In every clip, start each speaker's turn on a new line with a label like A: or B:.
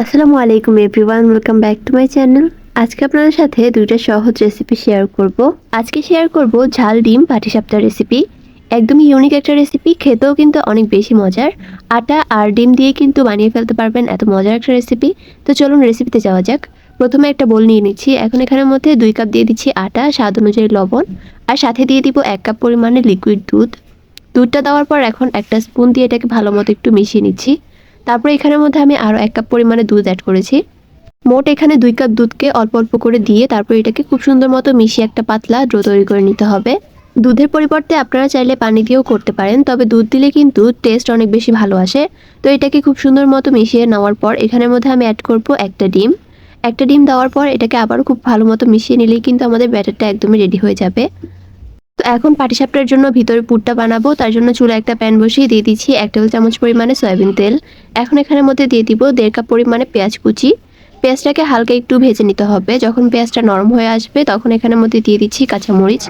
A: আসসালামু আলাইকুম everyone, welcome back to my channel. আজকে আপনাদের সাথে দুইটা সহজ রেসিপি শেয়ার করব। আজকে শেয়ার করব ঝাল ডিম পাটিসাপটা রেসিপি। একদমই ইউনিক একটা রেসিপি, খেতেও কিন্তু অনেক বেশি মজার। আটা আর ডিম দিয়ে কিন্তু বানিয়ে ফেলতে পারবেন এত মজার একটা রেসিপি। তো চলুন রেসিপিতে যাওয়া যাক। প্রথমে একটা বোল নিয়ে নিচ্ছি। এখন এখানের মধ্যে দুই কাপ দিয়ে দিচ্ছি আটা, স্বাদ অনুযায়ী লবণ। আর সাথে দিয়ে দিব এক কাপ পরিমাণে লিকুইড দুধ। দুধটা দেওয়ার পর এখন একটা স্পুন দিয়ে এটাকে ভালো মতো একটু মিশিয়ে নিচ্ছি। তারপরে এখানের মধ্যে আমি আরও এক কাপ পরিমাণে দুধ অ্যাড করেছি। মোট এখানে দুই কাপ দুধকে অল্প অল্প করে দিয়ে তারপর এটাকে খুব সুন্দর মতো মিশিয়ে একটা পাতলা ড্রো তৈরি করে নিতে হবে। দুধের পরিবর্তে আপনারা চাইলে পানি দিয়েও করতে পারেন, তবে দুধ দিলে কিন্তু টেস্ট অনেক বেশি ভালো আসে। তো এটাকে খুব সুন্দর মতো মিশিয়ে নেওয়ার পর এখানের মধ্যে আমি অ্যাড করব একটা ডিম। একটা ডিম দেওয়ার পর এটাকে আবারও খুব ভালো মতো মিশিয়ে নিলেই কিন্তু আমাদের ব্যাটারটা একদমই রেডি হয়ে যাবে। তো এখন পাটিসাপটার জন্য ভিতরে পুরটা বানাবো, তার জন্য চুলা একটা প্যান বসিয়ে দিয়ে দিচ্ছি এক টেবিল চামচ পরিমাণে সয়াবিন তেল। এখন এখানের মধ্যে দিয়ে দিব দেড় কাপ পরিমাণে পেঁয়াজ কুচি। পেঁয়াজটাকে হালকা একটু ভেজে নিতে হবে। যখন পেঁয়াজটা নরম হয়ে আসবে, তখন এখানের মধ্যে দিয়ে দিচ্ছি কাঁচামরিচ।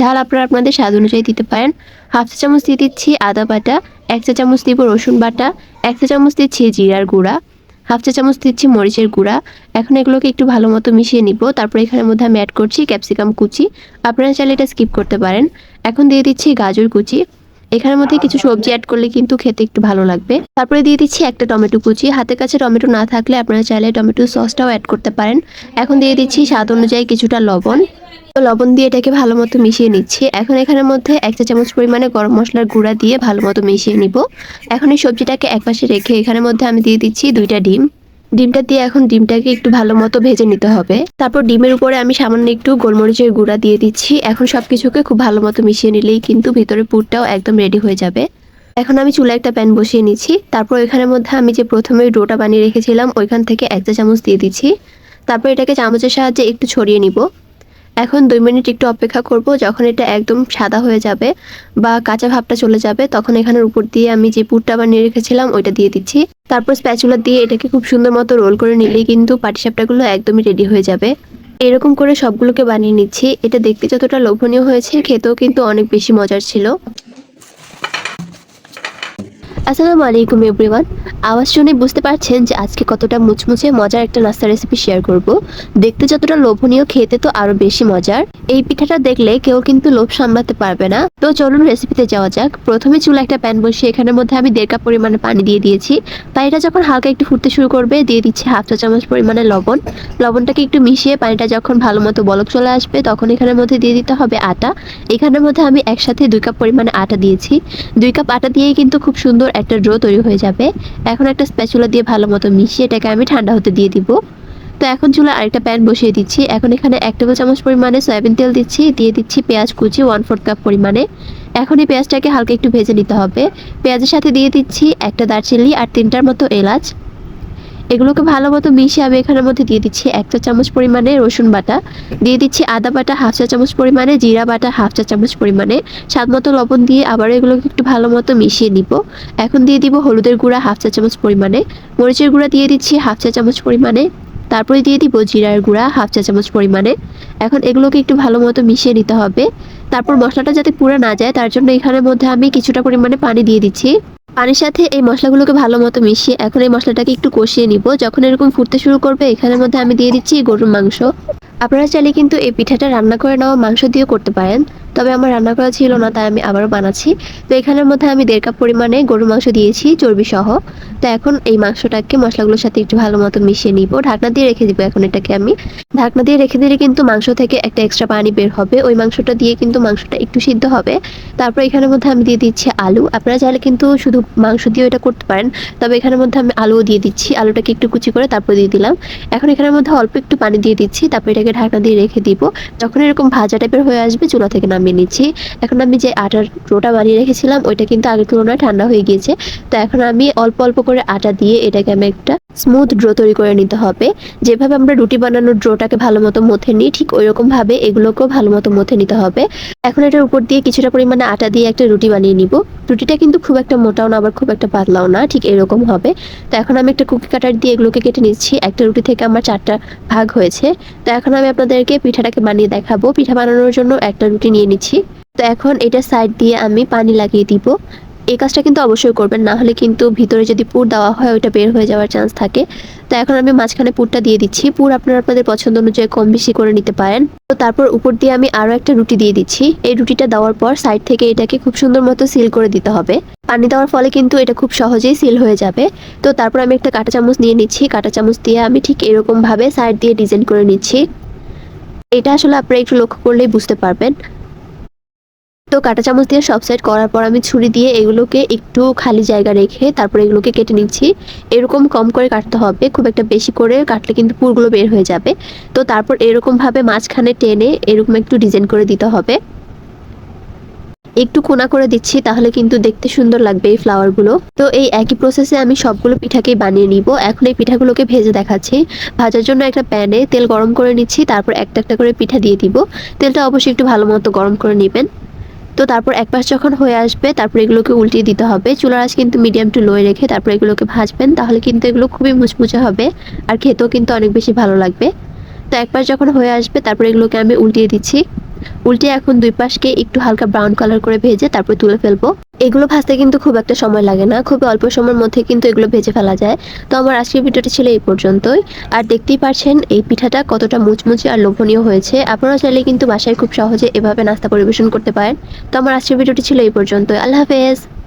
A: ঝাল আপনারা আপনাদের স্বাদ অনুযায়ী দিতে পারেন। হাফ চা চামচ দিয়ে দিচ্ছি আদা বাটা, এক চা চামচ দিব রসুন বাটা, এক চা চামচ দিচ্ছি জিরার গুঁড়া। হাফ চা চামচ দিচ্ছি মরিচের গুঁড়া। এখন এগুলোকে একটু ভালো মতো মিশিয়ে নিব। তারপর এখানের মধ্যে আমি অ্যাড করছি ক্যাপসিকাম কুচি। আপনারা চাইলে এটা স্কিপ করতে পারেন। এখন দিয়ে দিচ্ছি গাজর কুচি। এখানের মধ্যে কিছু সবজি অ্যাড করলে কিন্তু খেতে একটু ভালো লাগবে। তারপরে দিয়ে দিচ্ছি একটা টমেটো কুচি। হাতের কাছে টমেটো না থাকলে আপনারা চাইলে টমেটো সসটাও অ্যাড করতে পারেন। এখন দিয়ে দিচ্ছি স্বাদ অনুযায়ী কিছুটা লবণ। তো লবণ দিয়ে এটাকে ভালো মতো মিশিয়ে নিচ্ছি। এখন এখানের মধ্যে এক চা চামচ পরিমাণে গরম মশলার গুঁড়া দিয়ে ভালো মতো মিশিয়ে নিব। এখন এই সবজিটাকে একপাশে রেখে এখানের মধ্যে আমি দিয়ে দিচ্ছি দুইটা ডিম। ডিমটা দিয়ে এখন ডিমটাকে একটু ভালো মতো ভেজে নিতে হবে। তারপর ডিমের উপরে আমি সামান্য একটু গোলমরিচের গুঁড়া দিয়ে দিচ্ছি। এখন সব কিছুকে খুব ভালো মতো মিশিয়ে নিলেই কিন্তু ভিতরে পুরটাও একদম রেডি হয়ে যাবে। এখন আমি চুলা একটা প্যান বসিয়ে নিচ্ছি। তারপর এখানের মধ্যে আমি যে প্রথমে ডোটা বানিয়ে রেখেছিলাম, ওইখান থেকে একটা চামচ দিয়ে দিচ্ছি। তারপর এটাকে চামচের সাহায্যে একটু ছড়িয়ে নিব। এখন দুই মিনিট একটু অপেক্ষা করব, যখন এটা একদম সাদা হয়ে যাবে বা কাঁচা ভাবটা চলে যাবে, তখন এখানের উপর দিয়ে আমি যে পুরটা বানিয়ে রেখেছিলাম, ওইটা দিয়ে দিচ্ছি। তারপর স্প্যাচুলা দিয়ে এটাকে খুব সুন্দর মতো রোল করে নিলেই কিন্তু পাটিসাপটাগুলো একদমই রেডি হয়ে যাবে। এরকম করে সবগুলোকে বানিয়ে নিচ্ছি। এটা দেখতে যতটা লোভনীয় হয়েছে, খেতেও কিন্তু অনেক বেশি মজার ছিল। আসসালামু আলাইকুম এভরিওয়ান আওয়াজ শুনে বুঝতে পারছেন যে আজকে কতটা মুচমুচে মজার একটা নাস্তা রেসিপি শেয়ার করব। দেখতে যতটা লোভনীয়, খেতে তো আরও বেশি মজার। এই পিঠাটা দেখলে কেউ কিন্তু লোভ সামলাতে পারবে না। তো চলুন রেসিপিতে যাওয়া যাক। প্রথমে চুলা একটা প্যান বসিয়ে এখানের মধ্যে আমি দেড় কাপ পরিমাণে পানি দিয়ে দিয়েছি। পানিটা যখন হালকা একটু ফুটতে শুরু করবে, দিয়ে দিচ্ছি হাফ চা চামচ পরিমাণে লবণ। লবণটাকে একটু মিশিয়ে পানিটা যখন ভালো মতো বলক চলে আসবে, তখন এখানের মধ্যে দিয়ে দিতে হবে আটা। এখানের মধ্যে আমি একসাথে দুই কাপ পরিমাণে আটা দিয়েছি। দুই কাপ আটা দিয়েই কিন্তু খুব সুন্দর একটা ড্রো তৈরি হয়ে যাবে। এখন একটা স্প্যাচুলা দিয়ে ভালো মতো মিশিয়ে এটাকে আমি ঠান্ডা হতে দিয়ে দিব। তো এখন চুলা আরেকটা প্যান বসিয়ে দিচ্ছি। এখন এখানে এক টেবিল চামচ পরিমাণে সয়াবিন তেল দিচ্ছি। দিয়ে দিচ্ছি পেঁয়াজ কুচি ওয়ান ফোর্থ কাপ পরিমাণে। এখন এই পেঁয়াজটাকে হালকা একটু ভেজে নিতে হবে। পেঁয়াজের সাথে দিয়ে দিচ্ছি একটা দারচিনি আর তিনটার মতো এলাচ। এগুলোকে ভালো মতো মিশিয়ে আমি এখানের মধ্যে দিয়ে দিচ্ছি এক চা চামচ পরিমাণে রসুন বাটা। দিয়ে দিচ্ছি আদা বাটা হাফ চা চামচ পরিমাণে, জিরা বাটা হাফ চা চামচ পরিমাণে। স্বাদ মতো লবণ দিয়ে আবার এগুলোকে একটু ভালো মতো মিশিয়ে নিব। এখন দিয়ে দিব হলুদের গুঁড়া হাফ চা চামচ পরিমাণে। মরিচের গুঁড়া দিয়ে দিচ্ছি হাফ চা চামচ পরিমাণে। তারপরে দিয়ে দিব জিরার গুঁড়া হাফ চা চামচ পরিমাণে। এখন এগুলোকে একটু ভালো মতো মিশিয়ে নিতে হবে। তারপর মশলাটা যাতে পুরো না যায়, তার জন্য এখানের মধ্যে আমি কিছুটা পরিমাণে পানি দিয়ে দিচ্ছি। পানির সাথে এই মশলাগুলোকে ভালো মতো মিশিয়ে এখন এই মশলাটাকে একটু কষিয়ে নিব। যখন এরকম ফুটতে শুরু করবে, এখানের মধ্যে আমি দিয়ে দিচ্ছি গরুর মাংস। আপনারা চাইলে কিন্তু এই পিঠাটা রান্না করে নেওয়া মাংস দিয়েও করতে পারেন। তবে আমার রান্না করা ছিল না, তাই আমি আবারও বানাচ্ছি। তো এখানের মধ্যে আমি দেড় কাপ পরিমাণে গরুর মাংস দিয়েছি চর্বি সহ তো এখন এই মাংসটাকে মশলাগুলোর সাথে একটু ভালো মতো মিশিয়ে নিব। ঢাকনা দিয়ে রেখে দিব এখন এটাকে আমি। ঢাকনা দিয়ে রেখে দিলে কিন্তু মাংস থেকে একটা এক্সট্রা পানি বের হবে। ওই মাংসটা দিয়ে কিন্তু মাংসটা একটু সিদ্ধ হবে। তারপর এখানের মধ্যে আমি দিয়ে দিচ্ছি আলু। আপনারা চাইলে কিন্তু শুধু মাংস দিয়ে এটা করতে পারেন। তবে এখানের মধ্যে আমি আলুও দিয়ে দিচ্ছি। আলুটাকে একটু কুচি করে তারপর দিয়ে দিলাম। এখন এখানের মধ্যে অল্প একটু পানি দিয়ে দিচ্ছি। তারপর এটাকে ঢাকনা দিয়ে রেখে দিব। যখন এরকম ভাজা টাইপের হয়ে আসবে, চুলা থেকে নামিয়ে নিচ্ছি। এখন আমি যে আটার রোটা বানিয়ে রেখেছিলাম, ওইটা কিন্তু আগের তুলনায় ঠান্ডা হয়ে গিয়েছে। তো এখন আমি অল্প অল্প করে আটা দিয়ে এটাকে আমি একটা স্মুথ ড্রো তৈরি করে নিতে হবে। যেভাবে আমরা রুটি বানানোর ড্রোটাকে ভালো মতো মথে নিই, ঠিক ওই ভাবে এগুলোকেও ভালো মতো মথে নিতে হবে। এখন এটার উপর দিয়ে কিছুটা পরিমাণে আটা দিয়ে একটা রুটি বানিয়ে নিব। রুটিটা কিন্তু খুব একটা মোটাও না, আবার খুব একটা পাতলাও না, ঠিক এরকম হবে। তো এখন আমি একটা কুকি কাটার দিয়ে এগুলোকে কেটে নিচ্ছি। একটা রুটি থেকে আমার চারটা ভাগ হয়েছে। তো এখন আমি আপনাদেরকে পিঠাটাকে বানিয়ে দেখাবো। পিঠা বানানোর জন্য একটা রুটি নিয়ে নিচ্ছি। তো এখন এটা সাইড দিয়ে আমি পানি লাগিয়ে দিব। এই কাজটা কিন্তু অবশ্যই করবেন, না হলে কিন্তু ভিতরে যদি পুর দেওয়া হয়, ওইটা বের হয়ে যাওয়ার চান্স থাকে। তো এখন আমি মাঝখানে পুরটা দিয়ে দিচ্ছি। পুর আপনারা আপনাদের পছন্দ অনুযায়ী কম বেশি করে নিতে পারেন। তো তারপর উপর দিয়ে আমি আরও একটা রুটি দিয়ে দিচ্ছি। এই রুটিটা দেওয়ার পর সাইড থেকে এটাকে খুব সুন্দর মতো সিল করে দিতে হবে। পানি দেওয়ার ফলে কিন্তু এটা খুব সহজেই সিল হয়ে যাবে। তো তারপর আমি একটা কাঁটা চামচ নিয়ে নিচ্ছি। কাঁটা চামচ দিয়ে আমি ঠিক এরকম ভাবে সাইড দিয়ে ডিজাইন করে নিচ্ছি। এটা আসলে আপনারা একটু লক্ষ্য করলেই বুঝতে পারবেন। তো কাঁটা চামচ দিয়ে সব সাইড করার পর আমি ছুরি দিয়ে এগুলোকে একটু খালি জায়গা রেখে তারপর এগুলোকে কেটে নিচ্ছি। এরকম কম করে কাটতে হবে, খুব একটা বেশি করে কাটলে কিন্তু পুরগুলো বের হয়ে যাবে। তো তারপর এরকমভাবে মাঝখানে টেনে এরকম একটু ডিজাইন করে দিতে হবে। একটু কোনা করে দিচ্ছি, তাহলে কিন্তু দেখতে সুন্দর লাগবে এই ফ্লাওয়ারগুলো তো এই একই প্রসেসে আমি সবগুলো পিঠাকেই বানিয়ে নিব। এখন এই পিঠাগুলোকে ভেজে দেখাচ্ছি। ভাজার জন্য একটা প্যানে তেল গরম করে নিচ্ছি, তারপর একটা একটা করে পিঠা দিয়ে দিব। তেলটা অবশ্যই একটু ভালো মতো গরম করে নেবেন। তো তারপর এক পাশ যখন হয়ে আসবে, তারপর এগুলোকে উল্টিয়ে দিতে হবে। চুলার আঁচ কিন্তু মিডিয়াম টু লোয়ে রেখে তারপর এগুলোকে ভাজবেন, তাহলে কিন্তু এগুলো খুবই মুচমুচে হবে আর খেতেও কিন্তু অনেক বেশি ভালো লাগবে। তো এক পাশ যখন হয়ে আসবে, তারপর এগুলোকে আমি উল্টিয়ে দিচ্ছি। উল্টে এখন দুই পাশকে একটু হালকা ব্রাউন কালার করে ভেজে তারপর তুলে ফেলব। এগুলো ভাজতে কিন্তু খুব একটা সময় লাগে না খুব অল্প সময়ের মধ্যে কিন্তু এগুলো ভেজে ফেলা যায়। তো আমার আজকের ভিডিওটি ছিল এই পর্যন্তই। আর দেখতেই পারছেন এই পিঠাটা কতটা মুচমুচে আর লোভনীয় হয়েছে। আপনারা চাইলে কিন্তু বাসায় খুব সহজে এভাবে নাস্তা পরিবেশন করতে পারেন। তো আমার আজকের ভিডিওটি ছিল এই পর্যন্তই। আল্লাহ হাফেজ।